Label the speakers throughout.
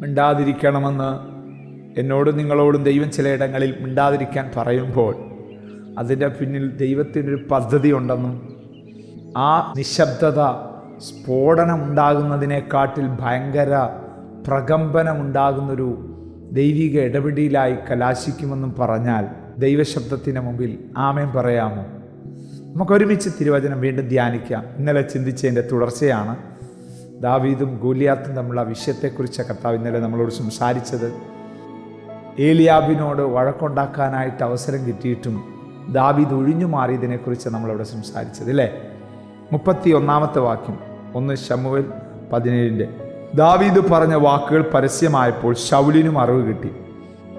Speaker 1: മിണ്ടാതിരിക്കണമെന്ന് എന്നോടും നിങ്ങളോടും ദൈവം ചിലയിടങ്ങളിൽ മിണ്ടാതിരിക്കാൻ പറയുമ്പോൾ അതിന്റെ പിന്നിൽ ദൈവത്തിനൊരു പദ്ധതി ഉണ്ടെന്നും ആ നിശബ്ദത സ്ഫോടനം ഉണ്ടാകുന്നതിനെക്കാട്ടിൽ ഭയങ്കര പ്രകമ്പനമുണ്ടാകുന്നൊരു ദൈവിക ഇടപെടിയിലായി കലാശിക്കുമെന്നും പറഞ്ഞാൽ ദൈവശബ്ദത്തിന് മുമ്പിൽ ആമേൻ പറയാമോ? നമുക്കൊരുമിച്ച് തിരുവചനം വീണ്ടും ധ്യാനിക്കാം. ഇന്നലെ ചിന്തിച്ചതിന്റെ തുടർച്ചയാണ്. ദാവീദും ഗോലിയാത്തും തമ്മിലുള്ള വിഷയത്തെക്കുറിച്ച് കർത്താവ് ഇന്നലെ നമ്മളോട് സംസാരിച്ചത്. ഏലിയാബിനോട് വഴക്കുണ്ടാക്കാനായിട്ട് അവസരം കിട്ടിയിട്ടും ദാവീദ് ഒഴിഞ്ഞു മാറിയതിനെക്കുറിച്ച് നമ്മളവിടെ സംസാരിച്ചത് അല്ലേ? മുപ്പത്തി ഒന്നാമത്തെ വാക്യം ഒന്ന് ശമുവൽ പതിനേഴിന്റെ. ദാവീദ് പറഞ്ഞ വാക്കുകൾ പരസ്യമായപ്പോൾ ഷൗലിനും അറിവ് കിട്ടി.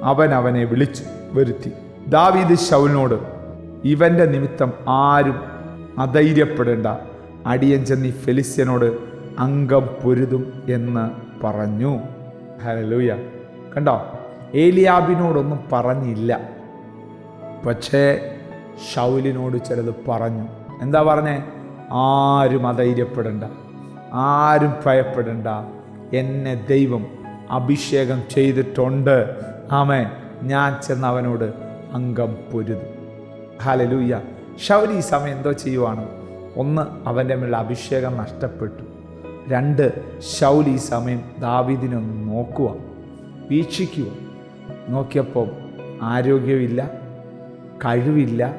Speaker 1: അവൻ അവനെ വിളിച്ചു വരുത്തി. ദാവീദ് ഷൗലിനോട് ഇവന്റെ നിമിത്തം ആരും അധൈര്യപ്പെടേണ്ട. അടിയൻ ചെന്നി ഫെലിസ്യനോട് അംഗം പൊരുതും എന്ന് പറഞ്ഞു. ഹലലൂയ കണ്ടോ? ഏലിയാബിനോടൊന്നും പറഞ്ഞില്ല. പക്ഷേ ഷൗലിനോട് ചിലത് പറഞ്ഞു. എന്താ പറഞ്ഞേ? ആരും അധൈര്യപ്പെടണ്ട. ആരും ഭയപ്പെടണ്ട. എന്നെ ദൈവം അഭിഷേകം ചെയ്തിട്ടുണ്ട്. ആമേ ഞാൻ ചെന്ന് അവനോട് അംഗം പൊരുതും. ഹലലൂയ ഷൗലി ഈ സമയം എന്തോ ചെയ്യുവാണ്. ഒന്ന് അവന്റെ മേലുള്ള അഭിഷേകം നഷ്ടപ്പെട്ടു. രണ്ട് ഷൗൽ ഈ സമയം ദാവിദിനെ നോക്കുക വീക്ഷിക്കുക. നോക്കിയപ്പോൾ ആരോഗ്യമില്ല കഴിവില്ല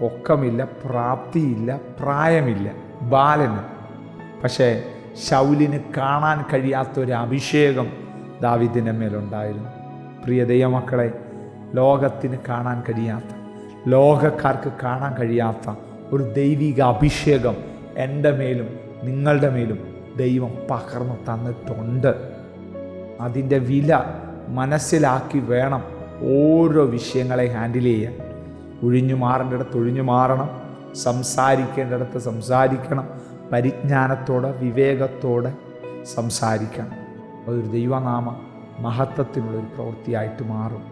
Speaker 1: പൊക്കമില്ല പ്രാപ്തിയില്ല പ്രായമില്ല ബാലന്. പക്ഷേ ശൗലിന് കാണാൻ കഴിയാത്തൊരു അഭിഷേകം ദാവിദിന്റെ മേലുണ്ടായിരുന്നു. പ്രിയ ദൈവമക്കളെ ലോകത്തിന് കാണാൻ കഴിയാത്ത ലോകക്കാർക്ക് കാണാൻ കഴിയാത്ത ഒരു ദൈവിക അഭിഷേകം എന്റെ മേലും നിങ്ങളുടെ മേലും ദൈവം പകർന്നു തന്നിട്ടുണ്ട്. അതിന്റെ വില മനസ്സിലാക്കി വേണം ഓരോ വിഷയങ്ങളെ ഹാൻഡിൽ ചെയ്യാൻ. ഒഴിഞ്ഞു മാറേണ്ടിടത്ത് ഒഴിഞ്ഞു മാറണം. സംസാരിക്കേണ്ടിടത്ത് സംസാരിക്കണം. പരിജ്ഞാനത്തോടെ വിവേകത്തോടെ സംസാരിക്കണം. അതൊരു ദൈവനാമ മഹത്വത്തിനുള്ളൊരു പ്രവൃത്തിയായിട്ട് മാറും.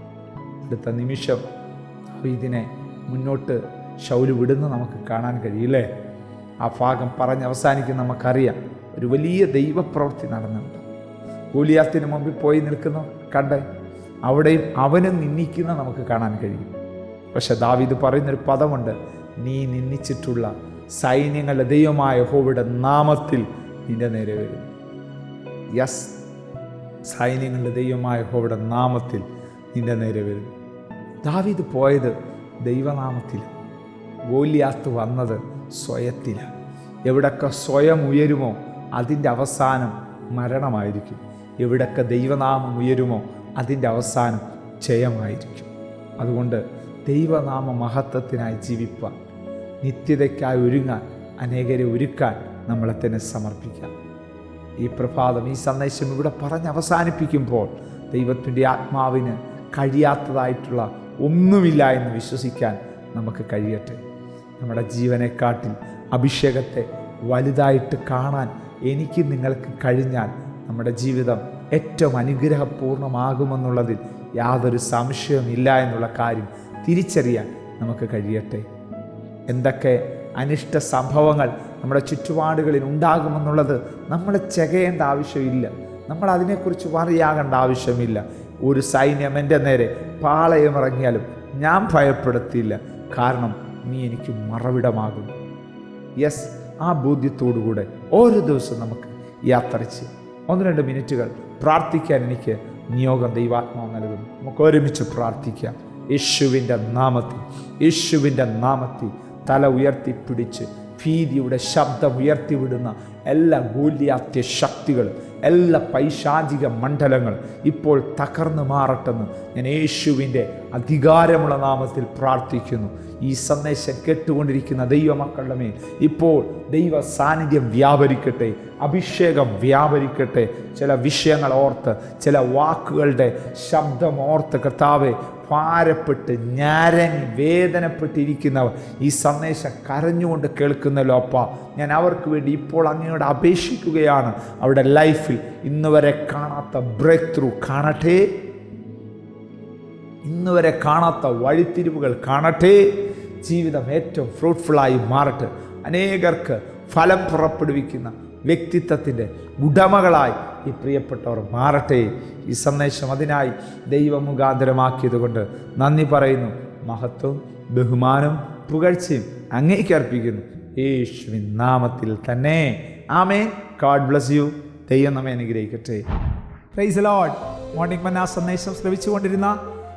Speaker 1: അടുത്ത നിമിഷം ഇതിനെ മുന്നോട്ട് ശൗൽ വിടുന്ന നമുക്ക് കാണാൻ കഴിയില്ലേ? ആ ഭാഗം പറഞ്ഞ് അവസാനിക്കുന്ന നമുക്കറിയാം. ഒരു വലിയ ദൈവപ്രവൃത്തി നടന്നുണ്ട് ഗോലിയാത്തിന് മുമ്പിൽ പോയി നിൽക്കുന്നു കണ്ട് അവിടെയും അവനും നിന്ദിക്കുന്ന നമുക്ക് കാണാൻ കഴിയും. പക്ഷെ ദാവിദ് പറയുന്നൊരു പദമുണ്ട് നീ നിന്ദിച്ചിട്ടുള്ള സൈന്യങ്ങളുടെ ദൈവമായ ഹോവിടെ നാമത്തിൽ നിന്റെ നേരെ വരും. യസ് സൈന്യങ്ങളുടെ ദൈവമായ ഹോവിടെ നാമത്തിൽ നിന്റെ നേരെ വരും. ദാവിദ് പോയത് ദൈവനാമത്തിൽ. ഗോലിയാത്ത് വന്നത് സ്വയത്തിലാണ്. എവിടൊക്കെ സ്വയം ഉയരുമോ അതിന്റെ അവസാനം മരണമായിരിക്കും. എവിടൊക്കെ ദൈവനാമം ഉയരുമോ അതിന്റെ അവസാനം ജയമായിരിക്കും. അതുകൊണ്ട് ദൈവനാമ മഹത്വത്തിനായി ജീവിപ്പാൻ നിത്യതയ്ക്കായി ഒരുങ്ങാൻ അനേകരെ ഒരുക്കാൻ നമ്മളെ തന്നെ സമർപ്പിക്കാം. ഈ പ്രഭാതം ഈ സന്ദേശം ഇവിടെ പറഞ്ഞ് അവസാനിപ്പിക്കുമ്പോൾ ദൈവത്തിന്റെ ആത്മാവിന് കഴിയാത്തതായിട്ടുള്ള ഒന്നുമില്ല എന്ന് വിശ്വസിക്കാൻ നമുക്ക് കഴിയട്ടെ. നമ്മുടെ ജീവനെക്കാട്ടിൽ അഭിഷേകത്തെ വലുതായിട്ട് കാണാൻ എനിക്ക് നിങ്ങൾക്ക് കഴിഞ്ഞാൽ നമ്മുടെ ജീവിതം ഏറ്റവും അനുഗ്രഹപൂർണമാകുമെന്നുള്ളതിൽ യാതൊരു സംശയവുമില്ല എന്നുള്ള കാര്യം തിരിച്ചറിയാൻ നമുക്ക് കഴിയട്ടെ. എന്തൊക്കെ അനിഷ്ട സംഭവങ്ങൾ നമ്മുടെ ചുറ്റുപാടുകളിൽ ഉണ്ടാകുമെന്നുള്ളത് നമ്മൾ ചെകയേണ്ട ആവശ്യമില്ല. നമ്മൾ അതിനെക്കുറിച്ച് വറിയാകേണ്ട ആവശ്യമില്ല. ഒരു സൈന്യം എന്റെ നേരെ പാളയമിറങ്ങിയാലും ഞാൻ ഭയപ്പെടുത്തിയില്ല കാരണം നീ എനിക്ക് മറവിടമാകും. യെസ് ആ ബോധ്യത്തോടുകൂടെ ഓരോ ദിവസവും നമുക്ക് യാത്ര ചെയ്യാം. ഒന്ന് രണ്ട് മിനിറ്റുകൾ പ്രാർത്ഥിക്കാൻ എനിക്ക് നിയോഗം ദൈവാത്മാവ് നൽകുന്നു. നമുക്ക് ഒരുമിച്ച് പ്രാർത്ഥിക്കാം. യേശുവിന്റെ നാമത്തിൽ യേശുവിന്റെ നാമത്തിൽ തല ഉയർത്തിപ്പിടിച്ച് ഭീതിയുടെ ശബ്ദം ഉയർത്തിവിടുന്ന എല്ലാ ഗൂല്യാത്യ ശക്തികളും എല്ലാ പൈശാചിക മണ്ഡലങ്ങൾ ഇപ്പോൾ തകർന്നു മാറട്ടെന്ന് ഞാൻ യേശുവിന്റെ അധികാരമുള്ള നാമത്തിൽ പ്രാർത്ഥിക്കുന്നു. ഈ സന്ദേശം കേട്ടുകൊണ്ടിരിക്കുന്ന ദൈവമക്കളുടെ മേൽ ഇപ്പോൾ ദൈവ സാന്നിധ്യം വ്യാപരിക്കട്ടെ അഭിഷേകം വ്യാപരിക്കട്ടെ. ചില വിഷയങ്ങൾ ഓർത്ത് ചില വാക്കുകളുടെ ശബ്ദം ഓർത്ത് കർത്താവെ ഭാരപ്പെട്ട് ഞരങ്ങി വേദനപ്പെട്ടിരിക്കുന്നവർ ഈ സന്ദേശം കരഞ്ഞുകൊണ്ട് കേൾക്കുന്നല്ലോ അപ്പ. ഞാൻ അവർക്ക് വേണ്ടി ഇപ്പോൾ അങ്ങയോട് അപേക്ഷിക്കുകയാണ്. അവരുടെ ലൈഫിൽ ഇന്നുവരെ കാണാത്ത ബ്രേക്ക് ത്രൂ കാണട്ടെ. ഇന്ന് വരെ കാണാത്ത വഴിത്തിരിവുകൾ കാണട്ടെ. ജീവിതം ഏറ്റവും ഫ്രൂട്ട്ഫുള്ളായി മാറട്ടെ. അനേകർക്ക് ഫലം പുറപ്പെടുവിക്കുന്ന വ്യക്തിത്വത്തിന്റെ ഉടമകളായി ഈ പ്രിയപ്പെട്ടവർ മാറട്ടെ. ഈ സന്ദേശം അതിനായി ദൈവം മുഖാന്തരമാക്കിയതുകൊണ്ട് നന്ദി പറയുന്നു. മഹത്വം ബഹുമാനം പുകഴ്ചയും അങ്ങേക്ക് അർപ്പിക്കുന്നു. യേശുവിൻ നാമത്തിൽ തന്നെ. ആമേ ഗാഡ് ബ്ലസ് യു ദൈവം നമ്മെ അനുഗ്രഹിക്കട്ടെ. പ്രൈസ് ലോഡ് മോർണിംഗ് മന്ന സന്ദേശം ശ്രവിച്ചുകൊണ്ടിരുന്ന